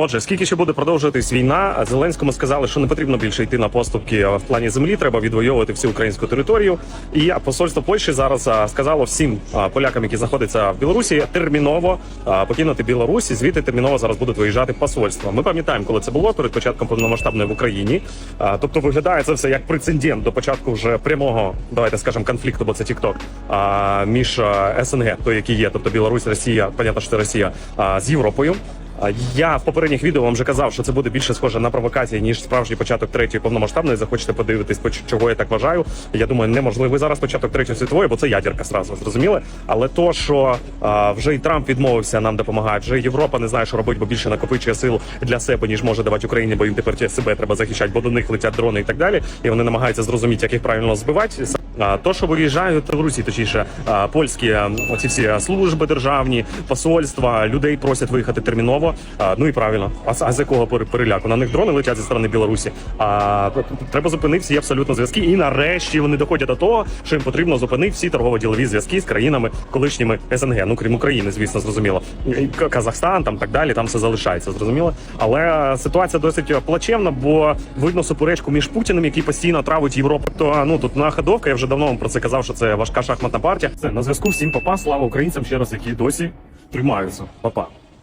Отже, скільки ще буде продовжуватись війна? Зеленському сказали, що не потрібно більше йти на поступки в плані землі. Треба відвоювати всю українську територію. І посольство Польщі зараз сказало всім полякам, які знаходяться в Білорусі, терміново покинути Білорусь. і Звідти терміново зараз будуть виїжджати посольства. Ми пам'ятаємо, коли це було перед початком повномасштабної в Україні. Тобто виглядає це все як прецедент до початку вже прямого, давайте скажемо, конфлікту, бо це а, між СНГ, той, який є, тобто Білорусь, Росія, понятно, що це Росія з Європою. Я в попередніх відео вам вже казав, що це буде більше схоже на провокації, ніж справжній початок третьої повномасштабної. Захочете подивитись, по чого я так вважаю. Я думаю, неможливий зараз початок третьої світової, бо це ядерка сразу зрозуміли. Але то, що а, вже і Трамп відмовився нам допомагати, вже Європа не знає, що робить, бо більше накопичує сил для себе, ніж може давати Україні, бо їм тепер себе треба захищати, бо до них летять дрони і так далі. І вони намагаються зрозуміти, як їх правильно збивати. То, що виїжджають в Русі, точніше, польські оці всі служби державні, посольства, людей просять виїхати терміново. Ну і правильно, а, а з якого пере- переляку? На них дрони летять зі сторони Білорусі. А треба зупинити всі абсолютно зв'язки. І нарешті вони доходять до того, що їм потрібно зупинити всі торгово-ділові зв'язки з країнами колишніми СНГ. Ну крім України, звісно, зрозуміло. Казахстан там так далі, там все залишається, зрозуміло. Але ситуація досить плачевна, бо видно суперечку між Путіним, який постійно травить Європу. То ну тут находовка. Я вже давно вам про це казав, що це важка шахматна партія. Це на зв'язку всім папа. Слава українцям ще раз, які досі тримаються. Папа.